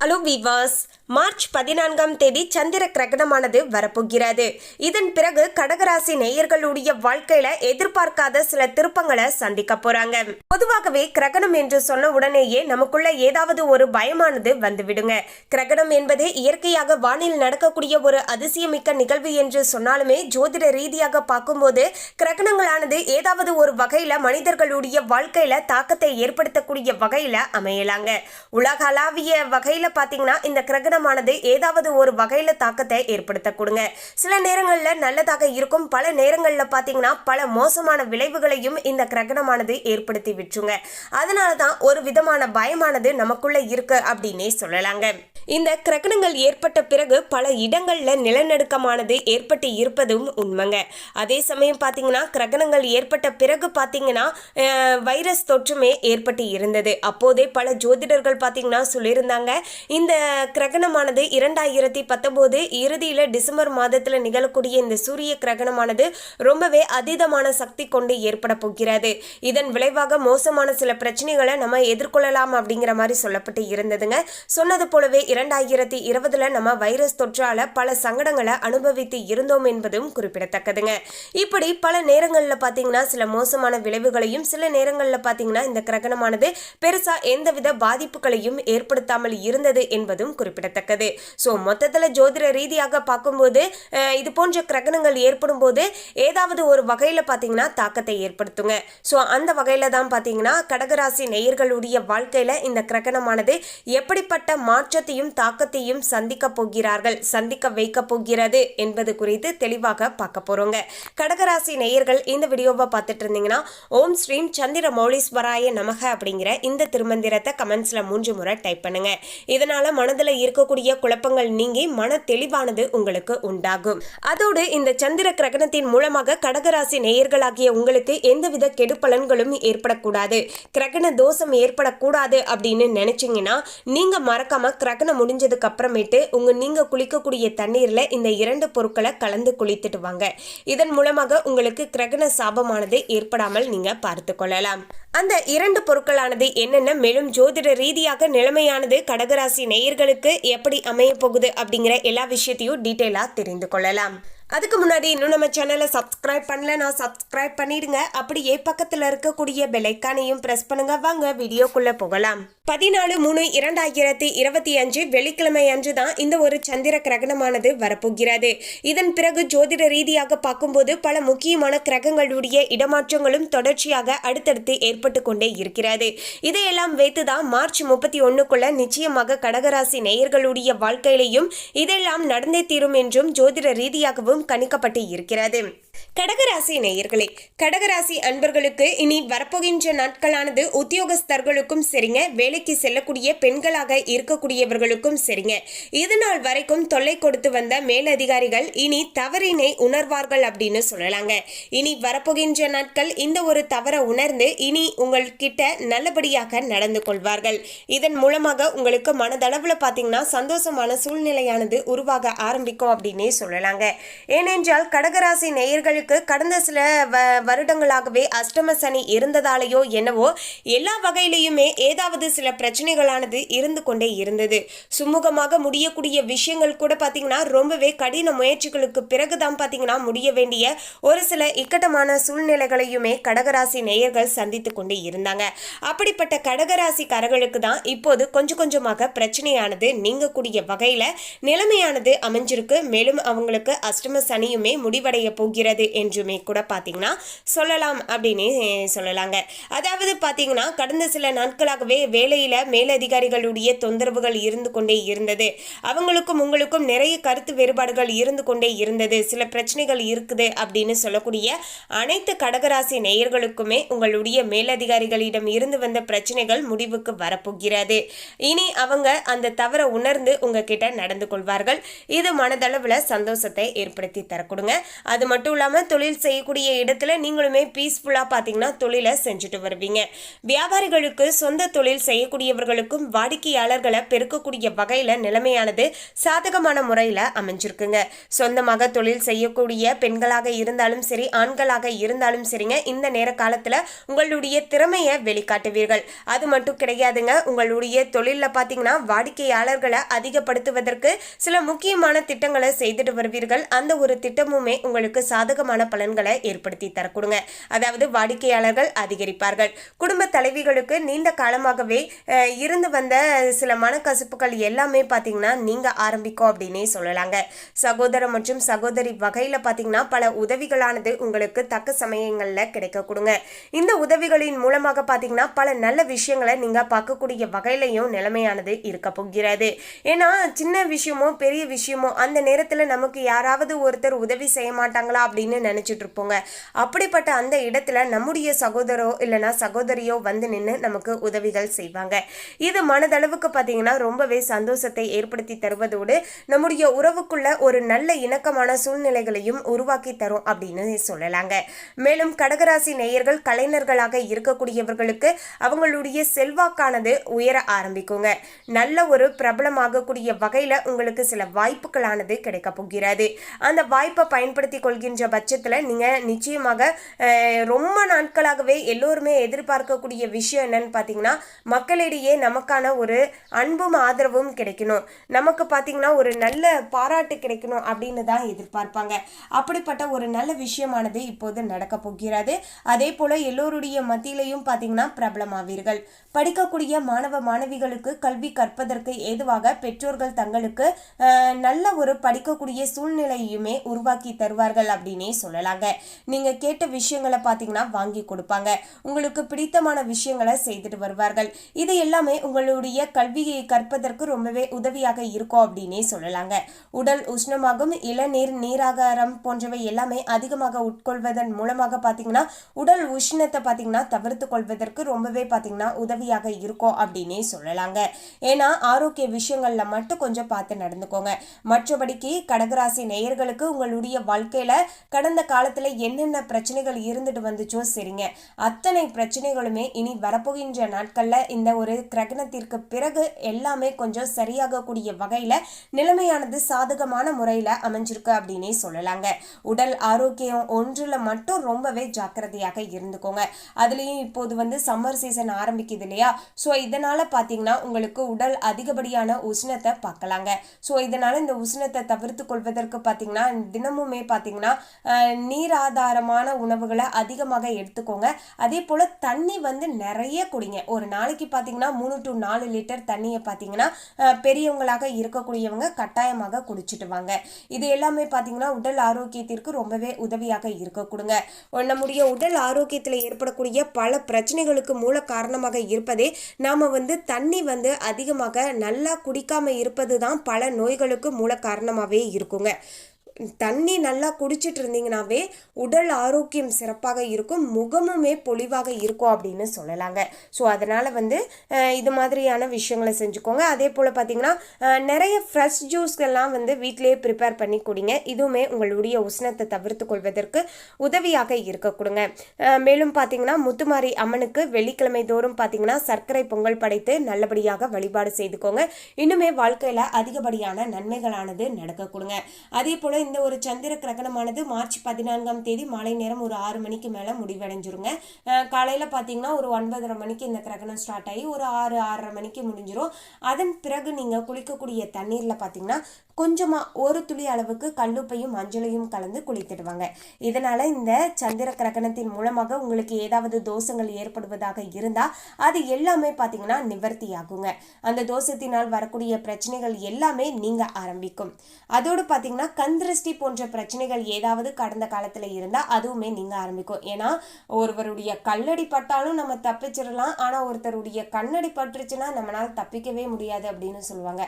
Hello viewers, March பதினான்காம் தேதி சந்திர கிரகணமானது வரப்போகிறது. இதன் பிறகு கடகராசி நேயர்களுடைய வாழ்க்கையில எதிர்பார்க்காத சில திருப்பங்களை சந்திக்க போறாங்க. பொதுவாகவே கிரகணம் என்று சொன்ன உடனேயே நமக்குள்ள ஏதாவது ஒரு பயமானது வந்துவிடுங்க. கிரகணம் என்பது இயற்கையாக வானில் நடக்கக்கூடிய ஒரு அதிசயமிக்க நிகழ்வு என்று சொன்னாலுமே ஜோதிட ரீதியாக பார்க்கும்போது கிரகணங்களானது ஏதாவது ஒரு வகையில மனிதர்களுடைய வாழ்க்கையில தாக்கத்தை ஏற்படுத்தக்கூடிய வகையில அமையலாங்க. உலகளாவிய வகையில பாத்தீங்கன்னா இந்த கிரகணம் கிரகணமானது ஏதாவது ஒரு வகையில தாக்கத்தை ஏற்படுத்த கொடுங்க. சில நேரங்கள்ல நல்லதாக இருக்கும் பல நேரங்கள்ல பாத்தீங்கன்னா பல மோசமான விளைவுகளையும் இந்த கிரகணமானது ஏற்படுத்தி விட்டுருங்க. அதனால தான் ஒரு விதமான பயமானது நமக்குள்ள இருக்கு அப்படின்னே சொல்லலாங்க. இந்த கிரகணங்கள் ஏற்பட்ட பிறகு பல இடங்கள்ல நிலநடுக்கமானது ஏற்பட்டு இருப்பதும் உண்மைங்க. அதே சமயம் பார்த்தீங்கன்னா கிரகணங்கள் ஏற்பட்ட பிறகு பார்த்தீங்கன்னா வைரஸ் தொற்றுமே ஏற்பட்டு இருந்தது. அப்போதே பல ஜோதிடர்கள் பார்த்தீங்கன்னா சொல்லியிருந்தாங்க இந்த கிரகணமானது இரண்டாயிரத்தி பத்தொம்போது இறுதியில் டிசம்பர் மாதத்தில் நிகழக்கூடிய இந்த சூரிய கிரகணமானது ரொம்பவே அதீதமான சக்தி கொண்டு ஏற்பட போகிறது. இதன் விளைவாக மோசமான சில பிரச்சனைகளை நம்ம எதிர்கொள்ளலாம் அப்படிங்கிற மாதிரி சொல்லப்பட்டு இருந்ததுங்க. சொன்னது போலவே இரண்டாயிரத்தி இருபதுல நம்ம வைரஸ் தொற்றால பல சங்கடங்களை அனுபவித்து இருந்தோம் என்பதும் குறிப்பிடத்தக்கதுங்க. இப்படி பல நேரங்களில் பார்த்தீங்கன்னா சில மோசமான விளைவுகளையும் சில நேரங்களில் பார்த்தீங்கன்னா இந்த கிரகணமானது பெருசா எந்தவித பாதிப்புகளையும் ஏற்படுத்தாமல் இருந்தது என்பதும் குறிப்பிடத்தக்கது. ஸோ மொத்தத்தில் ஜோதிட ரீதியாக பார்க்கும்போது இது போன்ற கிரகணங்கள் ஏற்படும் போது ஏதாவது ஒரு வகையில் பார்த்தீங்கன்னா தாக்கத்தை ஏற்படுத்துங்க. ஸோ அந்த வகையில் தான் பார்த்தீங்கன்னா கடகராசி நேயர்களுடைய வாழ்க்கையில் இந்த கிரகணமானது எப்படிப்பட்ட மாற்றத்தையும் தாக்கத்தையும் சந்திக்க போகிறார்கள் சந்திக்க வைக்க போகிறது என்பது குறித்து தெளிவாக பார்க்க போறோங்க. கடகராசி நேயர்கள் இந்த வீடியோவை பார்த்துட்டு இருந்தீங்கன்னா ஓம் ஸ்ரீம் சந்திர மௌலீஸ்வராய நமக அப்படிங்கிற இந்த திருமந்திரத்தை கமெண்ட்ஸில் மூன்று முறை டைப் பண்ணுங்க. இதனால மனதில் இருக்கக்கூடிய குழப்பங்கள் நீங்கி மன தெளிவானது உங்களுக்கு உண்டாகும். அதோடு இந்த சந்திர கிரகணத்தின் மூலமாக கடகராசி நேயர்களாகிய உங்களுக்கு எந்தவித கெடுபலன்களும் ஏற்படக்கூடாது. கிரகண தோஷம் ஏற்படக்கூடாது அப்படின்னு நினைச்சீங்கன்னா நீங்க மறக்காம கிரகணம் முடிஞ்சதுக்கு அப்புறமேட்டு உங்க நீங்க குளிக்கக்கூடிய தண்ணீர்ல இந்த இரண்டு பொருட்களை கலந்து குளித்துட்டு வாங்க. இதன் மூலமாக உங்களுக்கு கிரகண சாபமானது ஏற்படாமல் நீங்க பார்த்து கொள்ளலாம். அந்த இரண்டு பொருட்களானது என்னென்ன? மேலும் ஜோதிட ரீதியாக நிலைமையானது கடகராசி நேயர்களுக்கு எப்படி அமைய போகுது அப்படிங்கிற எல்லா விஷயத்தையும் டீட்டெயிலாக தெரிந்து கொள்ளலாம். அதுக்கு முன்னாடி இன்னும் நம்ம சேனலை சப்ஸ்கிரைப் பண்ணல நான் சப்ஸ்கிரைப் பண்ணிடுங்க. அப்படியே பக்கத்தில் இருக்கக்கூடிய பெலைக்கானையும் ப்ரெஸ் பண்ணுங்க. வாங்க வீடியோக்குள்ளே போகலாம். பதினாலு மூணு இரண்டாயிரத்தி இருபத்தி அஞ்சு வெள்ளிக்கிழமை அன்று தான் இந்த ஒரு சந்திர கிரகணமானது வரப்போகிறது. இதன் பிறகு ஜோதிட ரீதியாக பார்க்கும்போது பல முக்கியமான கிரகங்களுடைய இடமாற்றங்களும் தொடர்ச்சியாக அடுத்தடுத்து ஏற்பட்டு கொண்டே இருக்கிறது. இதையெல்லாம் வைத்து தான் மார்ச் முப்பத்தி ஒன்றுக்குள்ள நிச்சயமாக கடகராசி நேயர்களுடைய வாழ்க்கையிலையும் இதெல்லாம் நடந்தே தீரும் என்றும் ஜோதிட ரீதியாகவும் கணிக்கப்பட்டு இருக்கிறது. கடகராசி நேயர்களே கடகராசி அன்பர்களுக்கு இனி வரப்போகின்ற நாட்களானது உத்தியோகஸ்தர்களுக்கும் சரிங்க வேலைக்கு செல்லக்கூடிய பெண்களாக இருக்கக்கூடியவர்களுக்கும் சரிங்க. இதுநாள் வரைக்கும் தொல்லை கொடுத்து வந்த மேலதிகாரிகள் இனி தவறினை உணர்வார்கள் அப்படின்னு சொல்லலாங்க. இனி வரப்போகின்ற நாட்கள் இந்த ஒரு தவறை உணர்ந்து இனி உங்கள்கிட்ட நல்லபடியாக நடந்து கொள்வார்கள். இதன் மூலமாக உங்களுக்கு மனதளவில் பார்த்தீங்கன்னா சந்தோஷமான சூழ்நிலையானது உருவாக ஆரம்பிக்கும் அப்படின்னே சொல்லலாங்க. ஏனென்றால் கடகராசி நேயர்களுக்கு கடந்த சில வ வருடங்களாகவே அஷ்டம சனி இருந்ததாலேயோ என்னவோ எல்லா வகையிலையுமே ஏதாவது சில பிரச்சனைகளானது இருந்து கொண்டே இருந்தது. சுமூகமாக முடியக்கூடிய விஷயங்கள் கூட பார்த்தீங்கன்னா ரொம்பவே கடின முயற்சிகளுக்கு பிறகுதான் பார்த்தீங்கன்னா முடிய வேண்டிய ஒரு சில இக்கட்டமான சூழ்நிலைகளையுமே கடகராசி நேயர்கள் சந்தித்து கொண்டே இருந்தாங்க. அப்படிப்பட்ட கடகராசிக்காரர்களுக்கு தான் இப்போது கொஞ்சம் கொஞ்சமாக பிரச்சனையானது நீங்கக்கூடிய வகையில் நிலைமையானது அமைஞ்சிருக்கு. மேலும் அவங்களுக்கு அஷ்டம சனியுமே முடிவடைய போகிறது. என்றுமே கூட பார்த்தீங்கன்னா சொல்லலாம் அப்படின்னு சொல்லலாங்க. அதாவது பார்த்தீங்கன்னா கடந்த சில நாட்களாகவே வேலையில மேலதிகாரிகளுடைய தொந்தரவுகள் இருந்து கொண்டே இருந்தது. அவங்களுக்கும் உங்களுக்கும் நிறைய கருத்து வேறுபாடுகள் இருந்து கொண்டே இருந்தது. சில பிரச்சனைகள் இருக்குது அப்படின்னு சொல்லக்கூடிய அனைத்து கடகராசி நேயர்களுக்குமே உங்களுடைய மேலதிகாரிகளிடம் இருந்து வந்த பிரச்சனைகள் முடிவுக்கு வரப்போகிறது. இனி அவங்க அந்த தவறை உணர்ந்து உங்ககிட்ட நடந்து கொள்வார்கள். இது மனதளவில் சந்தோஷத்தை ஏற்படுத்தி தரக்கூடுங்க அது மட்டும் இல்லாமல் தொழில் செய்யக்கூடிய இடத்துல நீங்களுமே பீஸ்ஃபுல்லா பாத்தீங்கன்னா தொழிலை செஞ்சுட்டு வருவீங்க. வியாபாரிகளுக்கு சொந்த தொழில் செய்யக்கூடியவர்களுக்கும் வாடிக்கையாளர்களை பெருக்கக்கூடிய வகையில் நிலைமையானது சாதகமான முறையில் அமைஞ்சிருக்குங்க. சொந்தமாக தொழில் செய்யக்கூடிய பெண்களாக இருந்தாலும் சரி ஆண்களாக இருந்தாலும் சரிங்க இந்த நேர காலத்துல உங்களுடைய திறமையை வெளிக்காட்டுவீர்கள். அது மட்டும் கிடையாதுங்க உங்களுடைய தொழிலில் பார்த்தீங்கன்னா வாடிக்கையாளர்களை அதிகப்படுத்துவதற்கு சில முக்கியமான திட்டங்களை செய்துட்டு வருவீர்கள். அந்த ஒரு திட்டமுமே உங்களுக்கு சாதகமான பலன்களை ஏற்படுத்தி தரக்கூடுங்க. அதாவது வாடிக்கையாளர்கள் அதிகரிப்பார்கள். குடும்ப தலைவிகளுக்கு நீண்ட காலமாகவே இருந்து வந்த சில மனக்கசப்புகள் எல்லாமே பார்த்தீங்கன்னா நீங்க ஆரம்பிக்கும் அப்படின்னே சொல்லலாங்க. சகோதர மற்றும் சகோதரி வகையில் பார்த்தீங்கன்னா பல உதவிகளானது உங்களுக்கு தக்க சமயங்களில் கிடைக்க கொடுங்க இந்த உதவிகளின் மூலமாக பார்த்தீங்கன்னா பல நல்ல விஷயங்களை நீங்க பார்க்கக்கூடிய வகையிலையும் நிலைமையானது இருக்க போகிறது. ஏன்னா சின்ன விஷயமோ பெரிய விஷயமோ அந்த நேரத்தில் நமக்கு யாராவது ஒருத்தர் உதவி செய்ய மாட்டாங்களா அப்படின்னு அப்படின்னு நினச்சிட்ருப்போங்க அப்படிப்பட்ட அந்த இடத்துல நம்முடைய சகோதரோ இல்லைனா சகோதரியோ வந்து நின்று நமக்கு உதவிகள் செய்வாங்க. இது மனதளவுக்கு பார்த்தீங்கன்னா ரொம்பவே சந்தோஷத்தை ஏற்படுத்தி தருவதோடு நம்முடைய உறவுக்குள்ள ஒரு நல்ல இணக்கமான சூழ்நிலைகளையும் உருவாக்கி தரும் அப்படின்னு சொல்லலாங்க. மேலும் கடகராசி நேயர்கள் கலைஞர்களாக இருக்கக்கூடியவர்களுக்கு அவங்களுடைய செல்வாக்கானது உயர ஆரம்பிக்குங்க. நல்ல ஒரு பிரபலமாகக்கூடிய வகையில் உங்களுக்கு சில வாய்ப்புகளானது கிடைக்க போகிறது. அந்த வாய்ப்பை பயன்படுத்தி கொள்கின்ற பட்சத்தில் நீங்கள் நிச்சயமாக ரொம்ப நாட்களாகவே எல்லோருமே எதிர்பார்க்கக்கூடிய விஷயம் என்னன்னு பார்த்தீங்கன்னா மக்களிடையே நமக்கான ஒரு அன்பும் ஆதரவும் கிடைக்கணும். நமக்கு பார்த்தீங்கன்னா ஒரு நல்ல பாராட்டு கிடைக்கணும் அப்படின்னு தான் எதிர்பார்ப்பாங்க. அப்படிப்பட்ட ஒரு நல்ல விஷயமானது இப்போது நடக்க போகிறது. அதே போல் எல்லோருடைய மத்தியிலையும் பார்த்தீங்கன்னா பிரபலமாவீர்கள். படிக்கக்கூடிய மாணவ மாணவிகளுக்கு கல்வி கற்பதற்கு ஏதுவாக பெற்றோர்கள் தங்களுக்கு நல்ல ஒரு படிக்கக்கூடிய சூழ்நிலையுமே உருவாக்கி தருவார்கள் அப்படின்னே சொல்லலாங்க. நீங்க கேட்ட விஷயங்களை பார்த்தீங்கன்னா வாங்கி கொடுப்பாங்க. உங்களுக்கு பிடித்தமான விஷயங்களை செய்துட்டு வருவார்கள். இது எல்லாமே உங்களுடைய கல்வியை கற்பதற்கு ரொம்பவே உதவியாக இருக்கும் அப்படின்னே சொல்லலாங்க. உடல் உஷ்ணமாகும் இளநீர் நீராகாரம் போன்றவை எல்லாமே அதிகமாக உட்கொள்வதன் மூலமாக பார்த்தீங்கன்னா உடல் உஷ்ணத்தை பார்த்தீங்கன்னா தவிர்த்து கொள்வதற்கு ரொம்பவே பார்த்தீங்கன்னா உதவியாக இருக்கும் அப்படின்னே சொல்லலாங்க. ஏன்னா ஆரோக்கிய விஷயங்கள்ல மட்டும் கொஞ்சம் பார்த்து நடந்துக்கோங்க. மற்றபடிக்கு கடகராசி நேயர்களுக்கு உங்களுடைய வாழ்க்கையில கடந்த காலத்தில் என்னென்ன பிரச்சனைகள் இருந்துட்டு வந்துச்சோ சரிங்க. அத்தனை பிரச்சனைகளுமே இனி வரப்போகின்ற நாட்களில் இந்த ஒரு கிரகணத்திற்கு பிறகு எல்லாமே கொஞ்சம் சரியாகக்கூடிய வகையில் நிலைமையானது சாதகமான முறையில் அமைஞ்சிருக்கு அப்படின்னே சொல்லலாங்க. உடல் ஆரோக்கியம் ஒன்றில் மட்டும் ரொம்பவே ஜாக்கிரதையாக இருந்துக்கோங்க. அதுலேயும் இப்போது வந்து சம்மர் சீசன் ஆரம்பிக்குது இல்லையா? ஸோ இதனால் பார்த்தீங்கன்னா உங்களுக்கு உடல் அதிகப்படியான உஷ்ணத்தை பார்க்கலாங்க ஸோ இதனால் இந்த உஷ்ணத்தை தவிர்த்து கொள்வதற்கு பார்த்தீங்கன்னா தினமுமே பார்த்தீங்கன்னா நீராதாரமான நீர் ஆதாரமான உணவுகளை அதிகமாக எடுத்துக்கோங்க. அதே போல் தண்ணி வந்து நிறைய குடிங்க. ஒரு நாளைக்கு பார்த்தீங்கன்னா மூணு டு நாலு லிட்டர் தண்ணியை பார்த்தீங்கன்னா பெரியவங்களாக இருக்கக்கூடியவங்க கட்டாயமாக குடிச்சிட்டு வாங்க. இது எல்லாமே பார்த்தீங்கன்னா உடல் ஆரோக்கியத்திற்கு ரொம்பவே உதவியாக இருக்க கொடுங்க. நம்முடைய உடல் ஆரோக்கியத்தில் ஏற்படக்கூடிய பல பிரச்சனைகளுக்கு மூல காரணமாக இருப்பதே நாம் வந்து தண்ணி வந்து அதிகமாக நல்லா குடிக்காமல் இருப்பது தான் பல நோய்களுக்கு மூல காரணமாகவே இருக்குங்க. தண்ணி நல்லா குடிச்சிட்டு இருந்தீங்கனாவே உடல் ஆரோக்கியம் சிறப்பாக இருக்கும் முகமுமே பொலிவாக இருக்கும் அப்படின்னு சொல்லலாங்க. ஸோ அதனால் வந்து இது மாதிரியான விஷயங்களை செஞ்சுக்கோங்க. அதே போல் பார்த்தீங்கன்னா நிறைய ஃப்ரெஷ் ஜூஸ்கள்லாம் வந்து வீட்டிலேயே ப்ரிப்பேர் பண்ணி கொடுங்க. இதுவுமே உங்களுடைய உஷ்ணத்தை தவிர்த்து கொள்வதற்கு உதவியாக இருக்க கொடுங்க. மேலும் பார்த்தீங்கன்னா முத்துமாரி அம்மனுக்கு வெள்ளிக்கிழமை தோறும் பார்த்தீங்கன்னா சர்க்கரை பொங்கல் படைத்து நல்லபடியாக வழிபாடு செய்துக்கோங்க. இன்னுமே வாழ்க்கையில் அதிகப்படியான நன்மைகளானது நடக்க கொடுங்க. அதே போல் இந்த ஒரு சந்திர கிரகணமானது மார்ச் பதினான்காம் தேதி மாலை நேரம் ஒரு ஆறு மணிக்கு மேலே முடிவடைஞ்சிருங்க. காலையில் பார்த்தீங்கன்னா ஒரு ஒன்பதரை மணிக்கு இந்த கிரகணம் ஸ்டார்ட் ஆகி ஒரு ஆறு ஆறரை மணிக்கு முடிஞ்சிரும். அதன் பிறகு நீங்கள் குளிக்கக்கூடிய தண்ணீரில் பார்த்தீங்கன்னா கொஞ்சமாக ஒரு துளி அளவுக்கு கல்லுப்பையும் மஞ்சளையும் கலந்து குளித்துடுவாங்க. இதனால் இந்த சந்திர கிரகணத்தின் மூலமாக உங்களுக்கு ஏதாவது தோஷங்கள் ஏற்படுவதாக இருந்தால் அது எல்லாமே பார்த்தீங்கன்னா நிவர்த்தி ஆகுங்க. அந்த தோஷத்தினால் வரக்கூடிய பிரச்சனைகள் எல்லாமே நீங்கள் ஆரம்பிக்கும். அதோடு பார்த்தீங்கன்னா கந்திருஷ்டி போன்ற பிரச்சனைகள் ஏதாவது கடந்த காலத்தில் இருந்தால் அதுவுமே நீங்கள் ஆரம்பிக்கும். ஏன்னா ஒருவருடைய கல்லடி பட்டாலும் நம்ம தப்பிச்சிடலாம். ஆனால் ஒருத்தருடைய கண்ணடி பட்டுருச்சுன்னா நம்மளால் தப்பிக்கவே முடியாது அப்படின்னு சொல்லுவாங்க.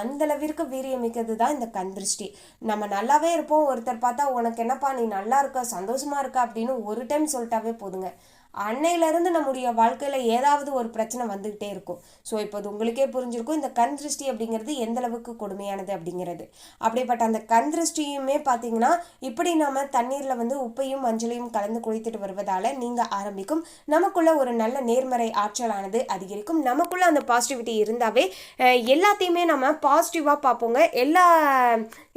அந்த அளவிற்கு வீரியமிக்கது தான் இந்த கந்திருஷ்டி நம்ம நல்லாவே இருப்போம். ஒருத்தர் பார்த்தா உனக்கு என்னப்பா நீ நல்லா இருக்க சந்தோஷமா இருக்க அப்படின்னு ஒரு டைம் சொல்லிட்டாவே போதுங்க. அன்னையிலேருந்து நம்முடைய வாழ்க்கையில் ஏதாவது ஒரு பிரச்சனை வந்துக்கிட்டே இருக்கும். ஸோ இப்போ அது உங்களுக்கே புரிஞ்சிருக்கும். இந்த கண் திருஷ்டி அப்படிங்கிறது எந்த அளவுக்கு கொடுமையானது அப்படிங்கிறது. அப்படிப்பட்ட அந்த கண் திருஷ்டியுமே பார்த்தீங்கன்னா இப்படி நம்ம தண்ணீரில் வந்து உப்பையும் மஞ்சளையும் கலந்து குளித்துட்டு வருவதால் நீங்கள் ஆரம்பிக்கும். நமக்குள்ள ஒரு நல்ல நேர்மறை ஆற்றலானது அதிகரிக்கும். நமக்குள்ள அந்த பாசிட்டிவிட்டி இருந்தாவே எல்லாத்தையுமே நம்ம பாசிட்டிவாக பார்ப்போங்க. எல்லா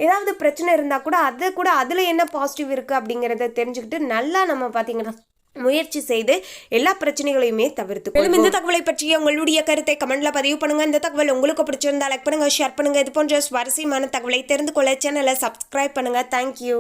ஏதாவது பிரச்சனை இருந்தால் கூட அதை கூட அதில் என்ன பாசிட்டிவ் இருக்குது அப்படிங்கிறத தெரிஞ்சுக்கிட்டு நல்லா நம்ம பார்த்தீங்கன்னா முயற்சி செய்து எல்லா பிரச்சனைகளையுமே தவிர்த்து மேலும் இந்த தகவலை பற்றிய உங்களுடைய கருத்தை கமெண்ட்ல பதிவு பண்ணுங்க. இந்த தகவல் உங்களுக்கு பிடிச்சிருந்தா லைக் பண்ணுங்க ஷேர் பண்ணுங்க. இது போன்ற சுவாரஸ்யமான தகவலை தெரிந்து கொள்ள சேனலை சப்ஸ்கிரைப் பண்ணுங்க. தேங்க்யூ